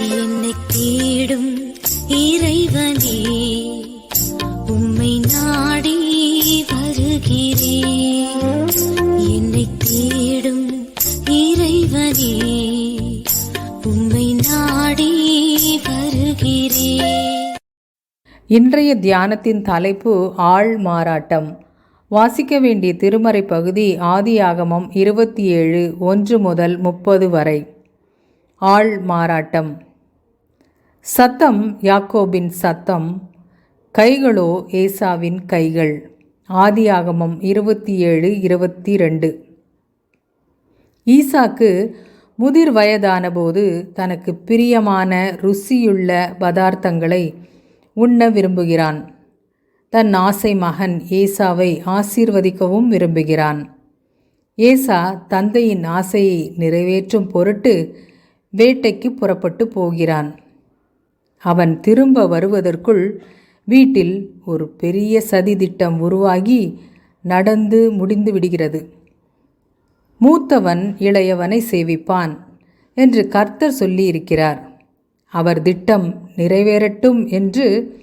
என்னை தேடும் இறைவனே உம்மை நாடி வருகிறேன் என்னை தேடும் இறைவனே உம்மை நாடி வருகிறேன் இன்றைய தியானத்தின் தலைப்பு ஆள் மாறாட்டம். வாசிக்க வேண்டிய திருமறை பகுதி ஆதியாகமம் இருபத்தி ஏழு ஒன்று முதல் முப்பது வரை. ஆள் மாறாட்டம். சத்தம் யாக்கோபின் சத்தம் கைகளோ ஏசாவின் கைகள். ஆதியாகமம் இருபத்தி ஏழு இருபத்தி ரெண்டு ஈசாக்கு முதிர் வயதானபோது தனக்கு பிரியமான ருசியுள்ள பதார்த்தங்களை உண்ண விரும்புகிறான். தன் ஆசை மகன் ஏசாவை ஆசீர்வதிக்கவும் விரும்புகிறான். ஏசா தந்தையின் ஆசையை நிறைவேற்றும் பொருட்டு வேட்டைக்கு புறப்பட்டு போகிறான். அவன் திரும்ப வருவதற்குள் வீட்டில் ஒரு பெரிய சதி திட்டம் உருவாகி நடந்து முடிந்து விடுகிறது. மூத்தவன் இளையவனை சேவிப்பான் என்று கர்த்தர் சொல்லியிருக்கிறார். அவர் திட்டம் நிறைவேறட்டும் என்று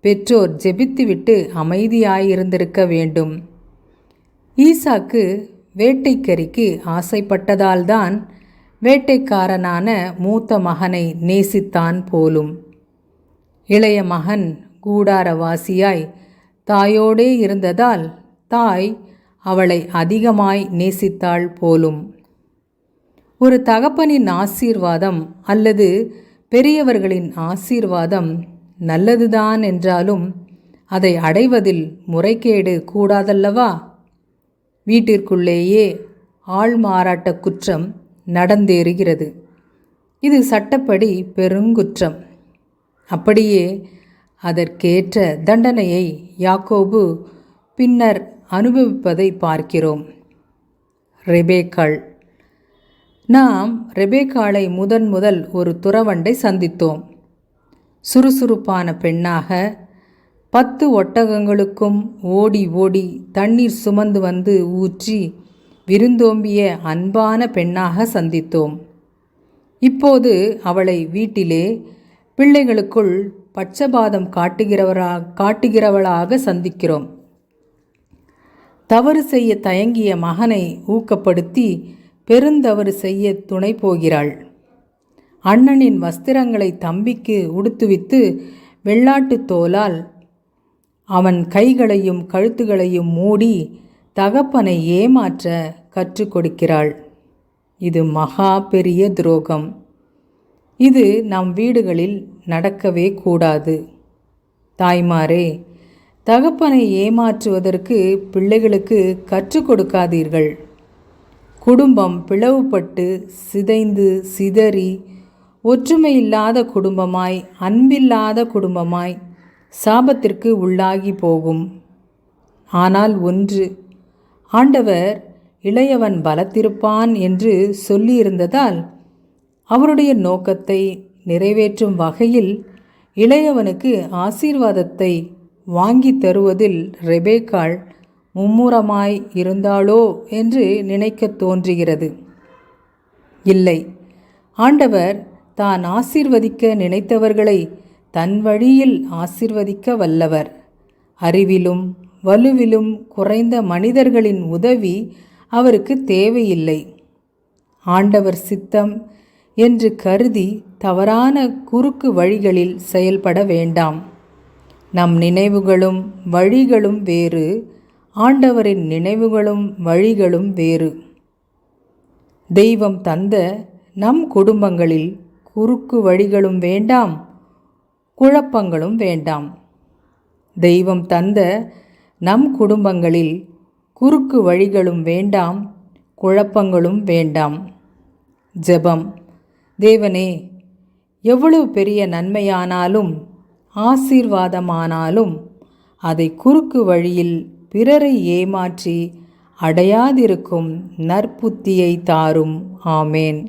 பெற்றோர் ஜெபித்துவிட்டு அமைதியாயிருந்திருக்க வேண்டும். ஈசாக்கு வேட்டைக்கறிக்கு ஆசைப்பட்டதால்தான் வேட்டைக்காரனான மூத்த மகனை நேசித்தான் போலும். இளைய மகன் கூடாரவாசியாய் தாயோடே இருந்ததால் தாய் அவளை அதிகமாய் நேசித்தாள் போலும். ஒரு தகப்பனின் ஆசீர்வாதம் அல்லது பெரியவர்களின் ஆசீர்வாதம் நல்லதுதான் என்றாலும் அதை அடைவதில் முறைகேடு கூடாதல்லவா? வீட்டிற்குள்ளேயே ஆள் மாறாட்ட குற்றம் நடந்தேறுகிறது. இது சட்டப்படி பெருங்குற்றம். அப்படியே அதற்கேற்ற தண்டனையை யாக்கோபு பின்னர் அனுபவிப்பதை பார்க்கிறோம். ரெபேக்காள். நாம் ரெபேக்காளை முதன் முதல் ஒரு துறவண்டை சந்தித்தோம். சுறுசுறுப்பான பெண்ணாக பத்து ஒட்டகங்களுக்கும் ஓடி ஓடி தண்ணீர் சுமந்து வந்து ஊற்றி விருந்தோம்பிய அன்பான பெண்ணாக சந்தித்தோம். இப்போது அவளை வீட்டிலே பிள்ளைகளுக்குள் பட்சபாதம் காட்டுகிறவரா காட்டுகிறவளாக சந்திக்கிறோம். தவறு செய்ய தயங்கிய மகனை ஊக்கப்படுத்தி பெருந்தவறு செய்ய துணை போகிறாள். அண்ணனின் வஸ்திரங்களை தம்பிக்கு உடுத்துவித்து வெள்ளாட்டு தோலால் அவன் கைகளையும் கழுத்துகளையும் மூடி தகப்பனை ஏமாற்ற கற்றுக் கொடுக்கிறாள். இது மகா பெரிய துரோகம். இது நம் வீடுகளில் நடக்கவே கூடாது. தாய்மாரே தகப்பனை ஏமாற்றுவதற்கு பிள்ளைகளுக்கு கற்றுக் கொடுக்காதீர்கள். குடும்பம் பிளவுபட்டு சிதைந்து சிதறி ஒற்றுமையில்லாத குடும்பமாய் அன்பில்லாத குடும்பமாய் சாபத்திற்கு உள்ளாகி போகும். ஆனால் ஒன்று ஆண்டவர் இளையவன் பலத்திருப்பான் என்று சொல்லியிருந்ததால் அவருடைய நோக்கத்தை நிறைவேற்றும் வகையில் இளையவனுக்கு ஆசீர்வாதத்தை வாங்கி தருவதில் ரெபேக்காள் மும்முரமாய் இருந்தாளோ என்று நினைக்க தோன்றுகிறது. இல்லை ஆண்டவர் தான் ஆசீர்வதிக்க நினைத்தவர்களை தன் வழியில் ஆசிர்வதிக்க வல்லவர். அறிவிலும் வலுவிலும் குறைந்த மனிதர்களின் உதவி அவருக்கு தேவையில்லை. ஆண்டவர் சித்தம் என்று கருதி தவறான குறுக்கு வழிகளில் செயல்பட வேண்டாம். நம் நினைவுகளும் வழிகளும் வேறு ஆண்டவரின் நினைவுகளும் வழிகளும் வேறு. தெய்வம் தந்த நம் குடும்பங்களில் குறுக்கு வழிகளும் வேண்டாம் குழப்பங்களும் வேண்டாம். தெய்வம் தந்த நம் குடும்பங்களில் குறுக்கு வழிகளும் வேண்டாம் குழப்பங்களும் வேண்டாம். ஜெபம். தேவனே எவ்வளவு பெரிய நன்மையானாலும் ஆசீர்வாதமானாலும் அதை குறுக்கு வழியில் பிறரை ஏமாற்றி அடையாதிருக்கும் நற்புத்தியை தாரும். ஆமேன்.